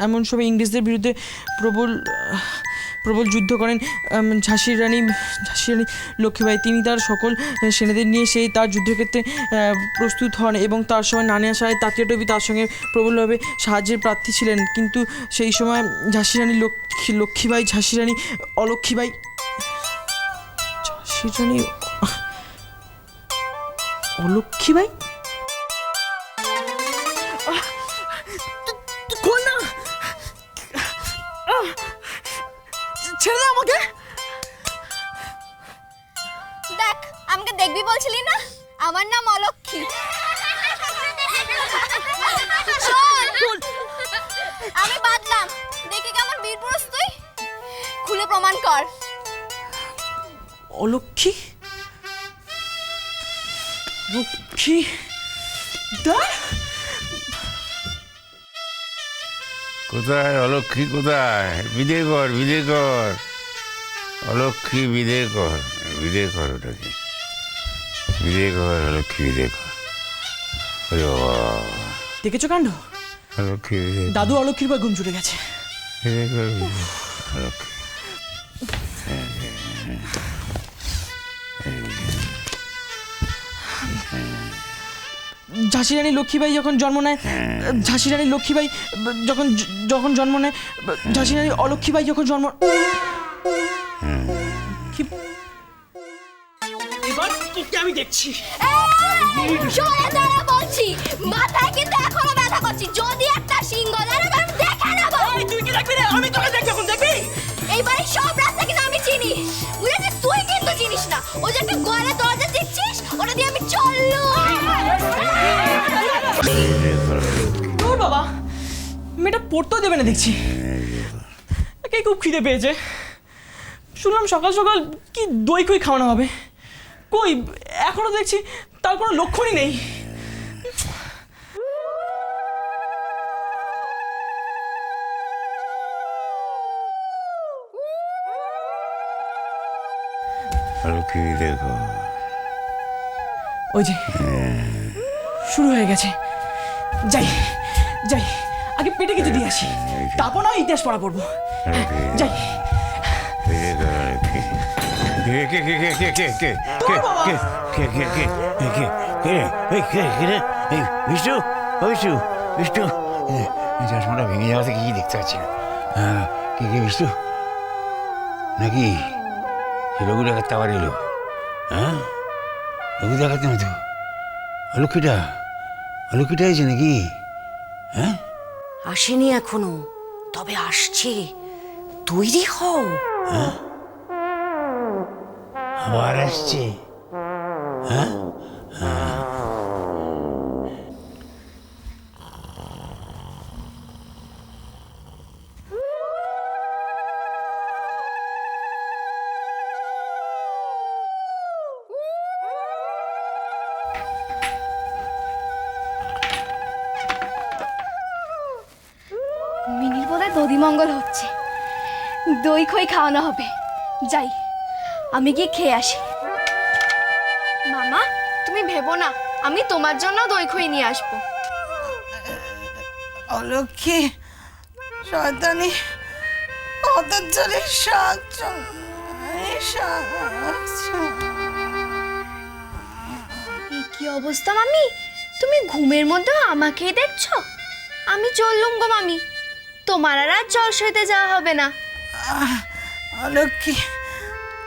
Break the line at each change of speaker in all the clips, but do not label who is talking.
এমন সময় ইংরেজদের বিরুদ্ধে প্রবল প্রবল যুদ্ধ করেন ঝাঁসির রানী ঝাঁসির রানী লক্ষ্মীবাই তিনি তার সকল সেনাদের নিয়ে সেই তার যুদ্ধক্ষেত্রে প্রস্তুত হন এবং তার সময় নানিয়া সাহেব তাঁতিয়া টবি তার সঙ্গে প্রবলভাবে সাহায্যের প্রার্থী ছিলেন। কিন্তু সেই সময় ঝাঁসি রানী লক্ষ্মী লক্ষ্মীবাই ঝাঁসি রানী অলক্ষ্মীবাই ঝাঁসি রানী অলক্ষ্মীবাই আমাকে
দেখবি বলছিলি না? আমার নাম অলক্ষী। আমি বাদলাম। দেখি কেমন বীর পুরুষ তুই। খুলে প্রমাণ কর।
অলক্ষী? লক্ষ্মী দা
কোথায় অলক্ষী কোথায়? বিদে কর বিদে কর। অলক্ষী বিদে কর বিদে কর ওটাকে। ঘর লক্ষ্মী দেখো
দেখেছ কাণ্ড?
লক্ষ্মী
দাদু অলক্ষীর বা ঘুম চলে গেছে। ঝাঁসি রানী লক্ষ্মীবাই যখন জন্ম নেয় ঝাঁসি রানী লক্ষ্মীবাই যখন যখন জন্ম নেয় ঝাঁসি রানী অলক্ষীবাই যখন জন্ম কি আমি দেখছি।
সরে দাঁড়া বলছি। মাথায় কিন্তু এখনও ব্যথা করছি। যদি একটা সিংহ দাঁড়া আমি দেখে নেব।
তুই কি দেখবি রে? আমি তোকে দেখি এখন দেখবি
এইবারে সব রাস্তা কিন্তু আমি চিনি। বুঝেছিস? তুই কিন্তু চিনিস না। ও যে একটা গোয়ালের দরজা দেখছিস? ওটা দিয়ে আমি চলল
তোর বাবা মেয়েটা পড়তেও দেবে না দেখছি। একে খুব খিদে পেয়েছে। শুনলাম সকাল সকাল কি দই কই খাওয়ানো হবে। কই? এখনও দেখছি তার কোনো লক্ষণই নেই।
কর
ওই যে শুরু হয়ে গেছে। যাই যাই আগে পেটে কিছু দিয়ে আসি। তারপর না ইতিহাস পড়া পড়ব। হ্যাঁ, যাই।
কে কে কে কে কে কে কে কে কে কে কে কে কে কে কে রে এই কে কে রে এই বিষ্ণু বিষ্ণু বিষ্ণু চশমাটা ভেঙে যাওয়া থেকে কি দেখতে পাচ্ছি হ্যাঁ কে কে বিষ্ণু নাকি রঘু ডাকাতে আবার এলো হ্যাঁ রঘু ডাকাতে না তো অলক্ষীটা অলক্ষীটা এসে নাকি হ্যাঁ
আসেনি এখনও তবে আসছে তৈরি হও
আবার আসছে হ্যাঁ?
মিনির বোধহয় দধিমঙ্গল হচ্ছে। দই খই খাওয়ানো হবে। যাই। আমি গিয়ে খেয়ে আসি। মামা তুমি ভেবো না আমি তোমার জন্য দই খই নিয়ে আসব।
অলক্ষী শয়তানি অতর্জলে শাক শাক
কি অবস্থা মামি? তুমি ঘুমের মধ্যেও আমাকেই দেখছ? আমি চললুম গো মামি। তোমার আর আর জল সইতে যাওয়া হবে না।
অলক্ষী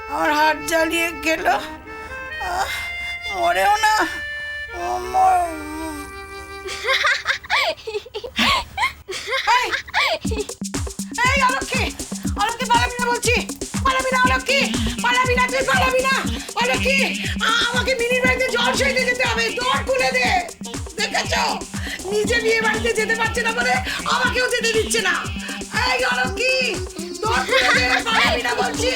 আমার হাত জ্বালিয়ে গেল। মরেও না। বলছি। না আমাকে বাড়িতে জল হবে। দে। দেখেছ? নিজে বিয়ে বাড়িতে যেতে পারছে না বলে আমাকেও যেতে দিচ্ছে না। এই অলক্ষী তোর বলছি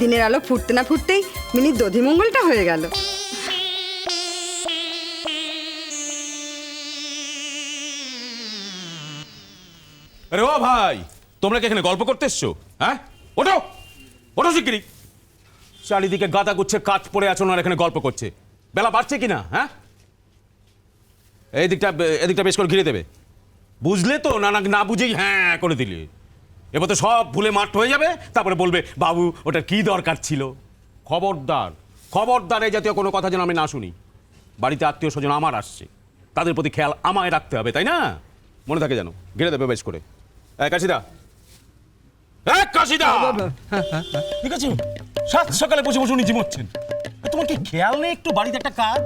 দিনের আলো ফুটতে না ফুটতেই মিনির দধিমঙ্গলটা হয়ে গেল।
আরে ও ভাই, তোমরা কি এখানে গল্প করতে এসছো? হ্যাঁ? ওঠো! ওঠো শিগগিরি চারিদিকে গাদা গুচ্ছে কাজ পড়ে আছো না এখানে গল্প করছে। বেলা বাড়ছে কি না হ্যাঁ? এই দিকটা, এদিকটা বেশ করে ঘিরে দেবে। বুঝলে তো না না বুঝেই হ্যাঁ করে দিলে। এবার তো সব ভুলে মাঠ হয়ে যাবে তারপরে বলবে বাবু ওটার কি দরকার ছিল? খবরদার খবরদার এই জাতীয় কোনো কথা যেন আমি না শুনি। বাড়িতে আত্মীয় স্বজন আমার আসছে তাদের প্রতি খেয়াল আমায় রাখতে হবে তাই না? মনে থাকে যেন ঘিরে দেবে বেশ করে। এক কাশিদা। এক কাশিদা! ঠিক আছে সাত সকালে বসে বসে উনি জিমোচ্ছেন। তোমার কি খেয়াল নেই একটু বাড়িতে একটা কাজ?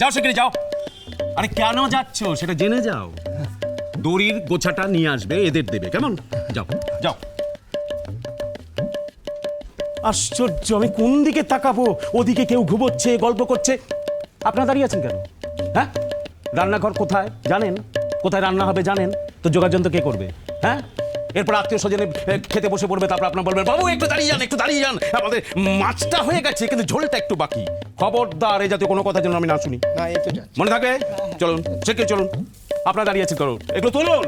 যাও সেখানে যাও। আরে কেন যাচ্ছ? সেটা জেনে যাও। দড়ির গোছাটা নিয়ে আসবে এদের দেবে। কেমন? যাও। যাও। আশ্চর্য আমি কোন দিকে তাকাবো? ওদিকে কেউ ঘুমোচ্ছে গল্প করছে। আপনারা দাঁড়িয়ে আছেন কেন? হ্যাঁ? রান্নাঘর কোথায়? জানেন? কোথায় রান্না হবে জানেন? তো যোগাযোগ তো কে করবে? হ্যাঁ? এরপর আত্মীয় স্বজনে খেতে বসে পড়বে তারপর আপনার বলবেন বাবু একটু দাঁড়িয়ে যান একটু দাঁড়িয়ে যান। আমাদের মাছটা হয়ে গেছে কিন্তু ঝোলটা একটু বাকি। খবরদার এই জাতীয় কোনো কথা যেন আমি না শুনি। মনে থাকে? চলুন সেকে চলুন? আপনারা দাঁড়িয়ে আছেন করুন এগুলো তুলুন।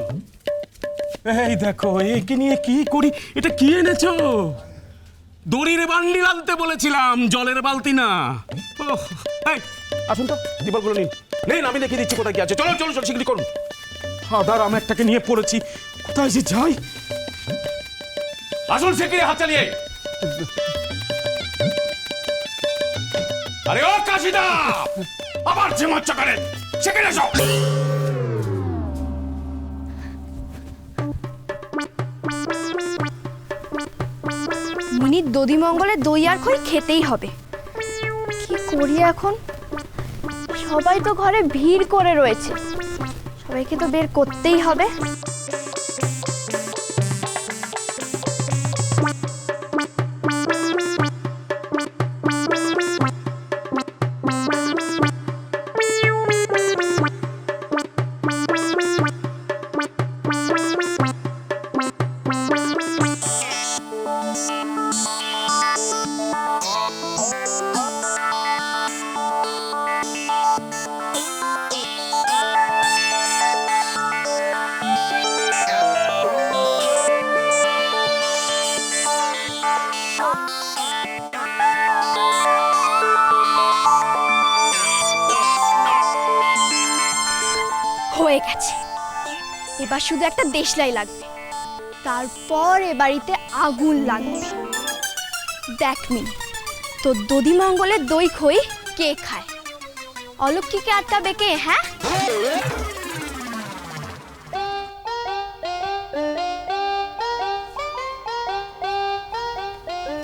এই দেখো একে নিয়ে কি করি? এটা কি এনেছো? দড়ির বান্ডিল আনতে বলেছিলাম জলের বালতি না। আসুন তো টিপলগুলো নিন। নিন আমি দেখিয়ে দিচ্ছি কোথায় কি আছে। চলো চলো চলো শিগগিরি করুন। আদার আমি একটাকে নিয়ে পড়েছি। কোথায় যে যাই? আসুন শিগগিরি হাত চালিয়ে। আরে ও কাশিদা! আবার যে মাছ করে সেখানে এসো।
দধিমঙ্গলে দই আর খই খেতেই হবে। কি করি এখন? সবাই তো ঘরে ভিড় করে রয়েছে। সবাইকে তো বের করতেই হবে। হয়ে গেছে। এবার শুধু একটা দেশলাই লাগবে। তারপর এ বাড়িতে আগুন লাগবে। দেখ মিনি তো দধিমঙ্গলের দই খই কে খায়? অলক্ষীকে আটকাবে কে হ্যাঁ?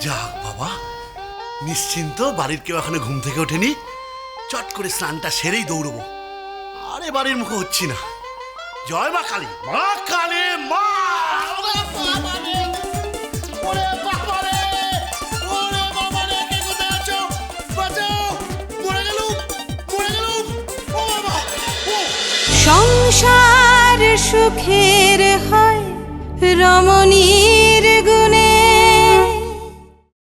যাক বাবা, নিশ্চিন্ত বাড়ির কেউ এখনও ঘুম থেকে ওঠেনি। চট করে স্নানটা সেরেই দৌড়বো। আরে বাড়ির মুখে হচ্ছি না। জয় মা কালী। মা কালী মা!
সংসার সুখের হয় রমণী